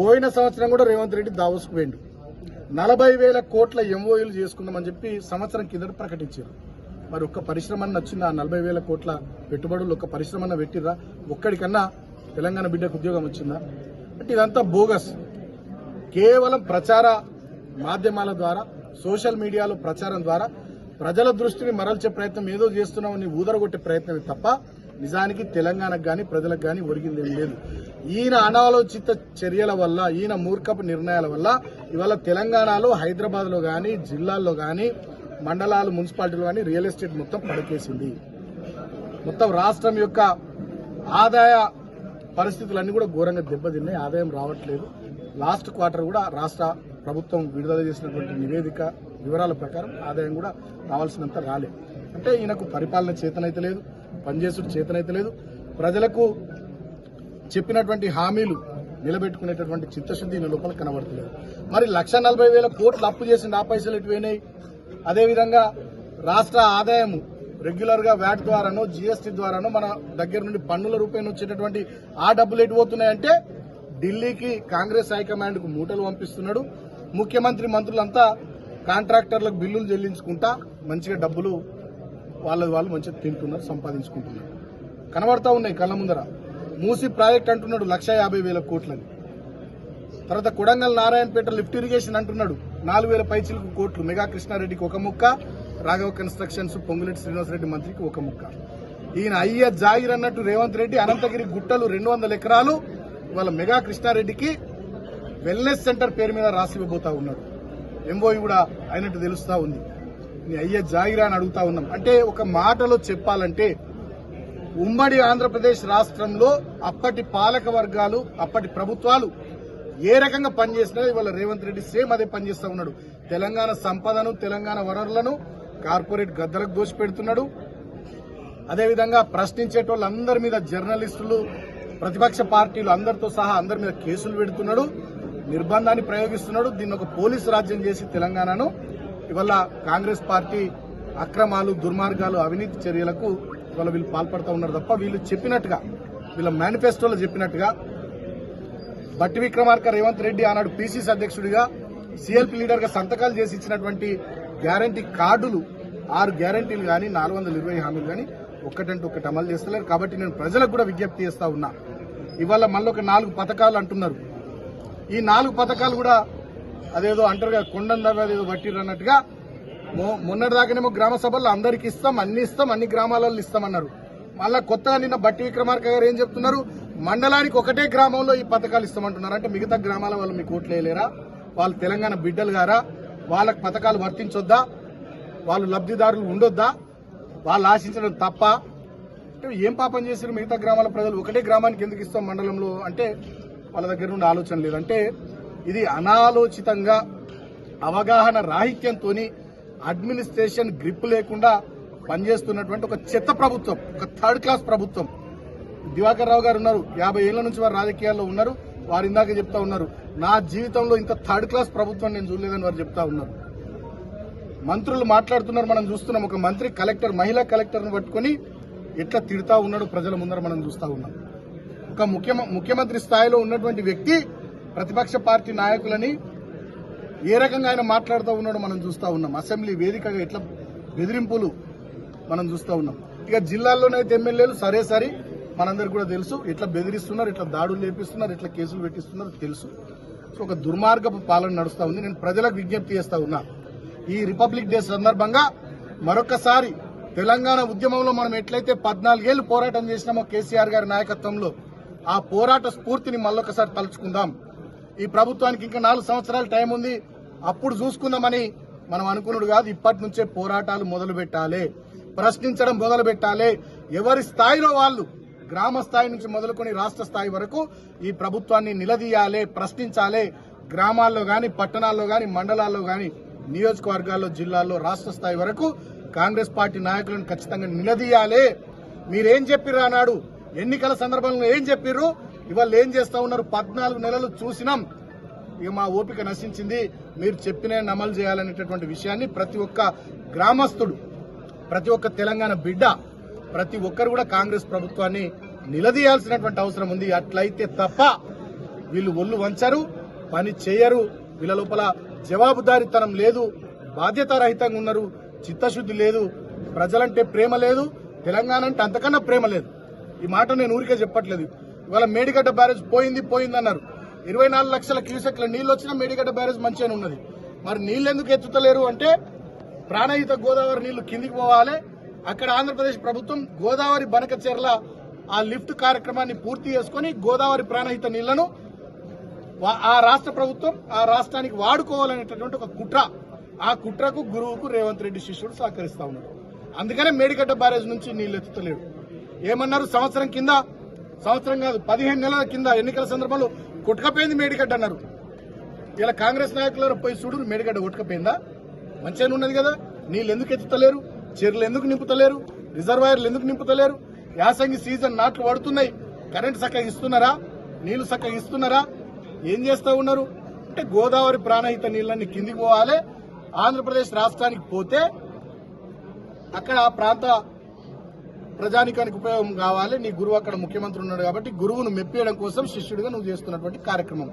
పోయిన సంవత్సరం కూడా రేవంత్ రెడ్డి దావోస్కు పోయిండు. నలభై వేల కోట్ల ఎంఓయూలు చేసుకుందామని చెప్పి సంవత్సరం కిందట ప్రకటించారు. మరి ఒక్క పరిశ్రమ అన్న వచ్చిందా ఆ నలభై వేల కోట్ల పెట్టుబడులు ఒక్క పరిశ్రమన్న పెట్టిరా ఒక్కడికన్నా తెలంగాణ బిడ్డకు ఉద్యోగం వచ్చిందా? అంటే ఇదంతా బోగస్. కేవలం ప్రచార మాధ్యమాల ద్వారా సోషల్ మీడియాలో ప్రచారం ద్వారా ప్రజల దృష్టిని మరల్చే ప్రయత్నం ఏదో చేస్తున్నామని ఊదరగొట్టే ప్రయత్నమే తప్ప నిజానికి తెలంగాణకు కానీ ప్రజలకు కానీ ఒరిగింది లేదు. ఈయన అనాలోచిత చర్యల వల్ల ఈయన మూర్ఖపు నిర్ణయాల వల్ల ఇవాళ తెలంగాణలో హైదరాబాద్లో కానీ జిల్లాల్లో కానీ మండలాలు మున్సిపాలిటీలు కానీ రియల్ ఎస్టేట్ మొత్తం పడకేసింది. మొత్తం రాష్ట్రం యొక్క ఆదాయ పరిస్థితులన్నీ కూడా ఘోరంగా దెబ్బతిన్నాయి. ఆదాయం రావట్లేదు. లాస్ట్ క్వార్టర్ కూడా రాష్ట్ర ప్రభుత్వం విడుదల చేసినటువంటి నివేదిక వివరాల ప్రకారం ఆదాయం కూడా రావాల్సినంత రాలేదు. అంటే ఈయనకు పరిపాలన చేతనైతే లేదు. పనిచేసుడు చేతనైతే లేదు. ప్రజలకు చెప్పినటువంటి హామీలు నిలబెట్టుకునేటటువంటి చిత్తశుద్ధి ఈయన లోపల కనబడతలేదు. మరి లక్ష నలభై వేల కోట్లు అప్పు చేసిన ఆ పైసలు ఎటుపోయినాయి అదేవిధంగా రాష్ట్ర ఆదాయం రెగ్యులర్గా వ్యాట్ ద్వారానో జీఎస్టీ ద్వారానో మన దగ్గర నుండి పన్నుల రూపాయలు వచ్చేటటువంటి ఆ డబ్బులు ఎటుపోతున్నాయంటే ఢిల్లీకి కాంగ్రెస్ హైకమాండ్కు మూటలు పంపిస్తున్నాడు. ముఖ్యమంత్రి మంత్రులంతా కాంట్రాక్టర్లకు బిల్లులు చెల్లించుకుంటా మంచిగా డబ్బులు వాళ్ళది వాళ్ళు మంచిగా తింటున్నారు సంపాదించుకుంటున్నారు. కనబడతా ఉన్నాయి కళ్ళ ముందర. మూసి ప్రాజెక్ట్ అంటున్నాడు లక్ష యాభై వేల కోట్లని. తర్వాత కొడంగల్ నారాయణపేట లిఫ్ట్ ఇరిగేషన్ అంటున్నాడు నాలుగు వేల పైచిలకు కోట్లు. మెగా కృష్ణారెడ్డికి ఒక ముక్క రాఘవ కన్స్ట్రక్షన్స్ పొంగులెట్టి శ్రీనివాసరెడ్డి మంత్రికి ఒక ముక్క. ఈయన అయ్య జాగిర్ అన్నట్టు రేవంత్ రెడ్డి అనంతగిరి గుట్టలు రెండు వందల ఎకరాలు వాళ్ళ మెగా కృష్ణారెడ్డికి వెల్నెస్ సెంటర్ పేరు మీద రాసివ్వబోతా ఉన్నాడు. ఎంఓ కూడా అయినట్టు తెలుస్తా ఉంది. నీ అయ్య జాగిరా అని అడుగుతా ఉన్నాం. అంటే ఒక మాటలో చెప్పాలంటే ఉమ్మడి ఆంధ్రప్రదేశ్ రాష్ట్రంలో అప్పటి పాలక వర్గాలు అప్పటి ప్రభుత్వాలు ఏ రకంగా పనిచేసినా ఇవాళ రేవంత్ రెడ్డి సేమ్ అదే పనిచేస్తా ఉన్నాడు. తెలంగాణ సంపదను తెలంగాణ వనరులను కార్పొరేట్ గద్దలకు దోషిపెడుతున్నాడు. అదేవిధంగా ప్రశ్నించేటోళ్ళందరి మీద జర్నలిస్టులు ప్రతిపక్ష పార్టీలు అందరితో సహా అందరి మీద కేసులు పెడుతున్నాడు. నిర్బంధాన్ని ప్రయోగిస్తున్నాడు. దీన్ని ఒక పోలీసు రాజ్యం చేసి తెలంగాణను ఇవాళ కాంగ్రెస్ పార్టీ అక్రమాలు దుర్మార్గాలు అవినీతి చర్యలకు ఇవాళ వీళ్ళు పాల్పడుతూ ఉన్నారు తప్ప వీళ్ళు చెప్పినట్టుగా వీళ్ళ మేనిఫెస్టోలో చెప్పినట్టుగా బట్టి విక్రమార్క రేవంత్ రెడ్డి ఆనాడు పీసీసీ అధ్యక్షుడిగా సిఎల్పి లీడర్గా సంతకాలు చేసి ఇచ్చినటువంటి గ్యారంటీ కార్డులు ఆరు గ్యారంటీలు కానీ నాలుగు వందల ఇరవై హామీలు కానీ ఒక్కటంటే ఒకటి అమలు చేస్తలేరు. కాబట్టి నేను ప్రజలకు కూడా విజ్ఞప్తి చేస్తా ఉన్నా. ఇవాళ మళ్ళీ ఒక నాలుగు పథకాలు అంటున్నారు. ఈ నాలుగు పథకాలు కూడా అదేదో అంటారు కదా కొండందా ఏదో పట్టిర్రు అన్నట్టుగా. మొన్నటిదాకానేమో గ్రామ సభల్లో అందరికి ఇస్తాం అన్ని ఇస్తాం అన్ని గ్రామాలలో ఇస్తామన్నారు. మళ్ళా కొత్తగా నిన్న బట్టి విక్రమార్క గారు ఏం చెప్తున్నారు? మండలానికి ఒకటే గ్రామంలో ఈ పథకాలు ఇస్తామంటున్నారు. అంటే మిగతా గ్రామాల వాళ్ళు మీకు ఓట్లేయలేరా వాళ్ళు తెలంగాణ బిడ్డలు గారా? వాళ్ళకి పథకాలు వర్తించొద్దా? వాళ్ళు లబ్ధిదారులు ఉండొద్దా? వాళ్ళు ఆశించడం తప్ప? అంటే ఏం పాపం చేశారు మిగతా గ్రామాల ప్రజలు? ఒకటే గ్రామానికి ఎందుకు ఇస్తాం మండలంలో? అంటే వాళ్ళ దగ్గర నుండి ఆలోచన లేదు. అంటే ఇది అనాలోచితంగా అవగాహన రాహిత్యంతో అడ్మినిస్ట్రేషన్ గ్రిప్ లేకుండా పనిచేస్తున్నటువంటి ఒక చెత్త ప్రభుత్వం ఒక థర్డ్ క్లాస్ ప్రభుత్వం. దివాకర్ రావు గారు ఉన్నారు. యాభై ఏళ్ళ నుంచి వారు రాజకీయాల్లో ఉన్నారు. వారు ఇందాక చెప్తా ఉన్నారు. నా జీవితంలో ఇంత థర్డ్ క్లాస్ ప్రభుత్వం నేను చూడలేదని వారు చెప్తా ఉన్నారు. మంత్రులు మాట్లాడుతున్నారు. మనం చూస్తున్నాం. ఒక మంత్రి కలెక్టర్ మహిళా కలెక్టర్ను పట్టుకొని ఎట్లా తిడతా ఉన్నాడు ప్రజల ముందర మనం చూస్తూ ఉన్నాం. ఒక ముఖ్యమ ముఖ్యమంత్రి స్థాయిలో ఉన్నటువంటి వ్యక్తి ప్రతిపక్ష పార్టీ నాయకులని ఏ రకంగా ఆయన మాట్లాడుతూ ఉన్నాడో మనం చూస్తా ఉన్నాం. అసెంబ్లీ వేదికగా ఎట్లా బెదిరింపులు మనం చూస్తూ ఉన్నాం. ఇక జిల్లాల్లోనైతే ఎమ్మెల్యేలు సరే సరే మనందరికి కూడా తెలుసు. ఎట్లా బెదిరిస్తున్నారు ఇట్లా దాడులు లేపిస్తున్నారు ఎట్లా కేసులు పెట్టిస్తున్నారు తెలుసు. సో ఒక దుర్మార్గపు పాలన నడుస్తూ ఉంది. నేను ప్రజలకు విజ్ఞప్తి చేస్తూ ఉన్నా. ఈ రిపబ్లిక్ డే సందర్భంగా మరొకసారి తెలంగాణ ఉద్యమంలో మనం ఎట్లయితే పద్నాలుగేళ్ళు పోరాటం చేసినామో కేసీఆర్ గారి నాయకత్వంలో ఆ పోరాట స్ఫూర్తిని మళ్ళొకసారి తలుచుకుందాం. ఈ ప్రభుత్వానికి ఇంకా నాలుగు సంవత్సరాల టైం ఉంది. అప్పుడు చూసుకుందామని మనం అనుకున్నాడు కాదు. ఇప్పటి నుంచే పోరాటాలు మొదలు పెట్టాలి. ప్రశ్నించడం మొదలు పెట్టాలి. ఎవరి స్థాయిలో వాళ్ళు గ్రామ స్థాయి నుంచి మొదలుకొని రాష్ట్ర స్థాయి వరకు ఈ ప్రభుత్వాన్ని నిలదీయాలి ప్రశ్నించాలి. గ్రామాల్లో కానీ పట్టణాల్లో కానీ మండలాల్లో కానీ నియోజకవర్గాల్లో జిల్లాల్లో రాష్ట్ర స్థాయి వరకు కాంగ్రెస్ పార్టీ నాయకులను ఖచ్చితంగా నిలదీయాలి. మీరేం చెప్పిర్రు అన్నాడు? ఎన్నికల సందర్భంలో ఏం చెప్పిర్రు? ఇవాళ ఏం చేస్తా ఉన్నారు? పద్నాలుగు నెలలు చూసినాం. ఇక మా ఓపిక నశించింది. మీరు చెప్పిన అమలు చేయాలనేటటువంటి విషయాన్ని ప్రతి ఒక్క గ్రామస్తుడు ప్రతి ఒక్క తెలంగాణ బిడ్డ ప్రతి ఒక్కరు కూడా కాంగ్రెస్ ప్రభుత్వాన్ని నిలదీయాల్సినటువంటి అవసరం ఉంది. అట్లయితే తప్ప వీళ్ళు ఒళ్ళు వంచరు పని చేయరు. వీళ్ళ లోపల జవాబుదారితనం లేదు. బాధ్యతారహితంగా ఉన్నారు. చిత్తశుద్ధి లేదు. ప్రజలంటే ప్రేమ లేదు. తెలంగాణ అంటే అంతకన్నా ప్రేమ లేదు. ఈ మాట నేను ఊరికే చెప్పట్లేదు. ఇవాళ మేడిగడ్డ బ్యారేజ్ పోయింది పోయింది అన్నారు ఇరవై నాలుగు లక్షల క్యూసెక్ల నీళ్ళు వచ్చినా మేడిగడ్డ బ్యారేజ్ మంచిగానే ఉన్నది. మరి నీళ్ళు ఎందుకు ఎత్తుతలేరు అంటే ప్రాణహిత గోదావరి నీళ్ళు కిందికి పోవాలి. అక్కడ ఆంధ్రప్రదేశ్ ప్రభుత్వం గోదావరి బనకచెర్ల ఆ లిఫ్ట్ కార్యక్రమాన్ని పూర్తి చేసుకొని గోదావరి ప్రాణహిత నీళ్ళను ఆ రాష్ట్ర ప్రభుత్వం ఆ రాష్ట్రానికి వాడుకోవాలనేటటువంటి ఒక కుట్ర. ఆ కుట్రకు గురువుకు రేవంత్ రెడ్డి శిష్యుడు సహకరిస్తా ఉన్నాడు అందుకనే మేడిగడ్డ బ్యారేజ్ నుంచి నీళ్ళు ఎత్తుతలేడు ఏమన్నారు? సంవత్సరం కింద సంవత్సరం కాదు పదిహేను నెలల కింద ఎన్నికల సందర్భంలో కొట్టుకపోయింది మేడిగడ్డ అన్నారు. ఇలా కాంగ్రెస్ నాయకులు పోయి చూడు మేడిగడ్డ కొట్టుకపోయిందా? మంచిగానే ఉన్నది కదా నీళ్ళు ఎందుకు ఎత్తుతలేరు? చెర్లు ఎందుకు నింపుతలేరు? రిజర్వాయర్లు ఎందుకు నింపుతలేరు? యాసంగి సీజన్ నాట్లు పడుతున్నాయి కరెంట్ చక్కగా ఇస్తున్నారా? నీళ్ళు చక్కగా ఇస్తున్నారా? ఏం చేస్తూ ఉన్నారు? అంటే గోదావరి ప్రాణహిత నీళ్ళని కిందికి పోవాలి ఆంధ్రప్రదేశ్ రాష్ట్రానికి పోతే అక్కడ ఆ ప్రాంత ప్రజానికానికి ఉపయోగం కావాలి. నీ గురువు అక్కడ ముఖ్యమంత్రి ఉన్నాడు కాబట్టి గురువును మెప్పియడం కోసం శిష్యుడిగా నువ్వు చేస్తున్నటువంటి కార్యక్రమం.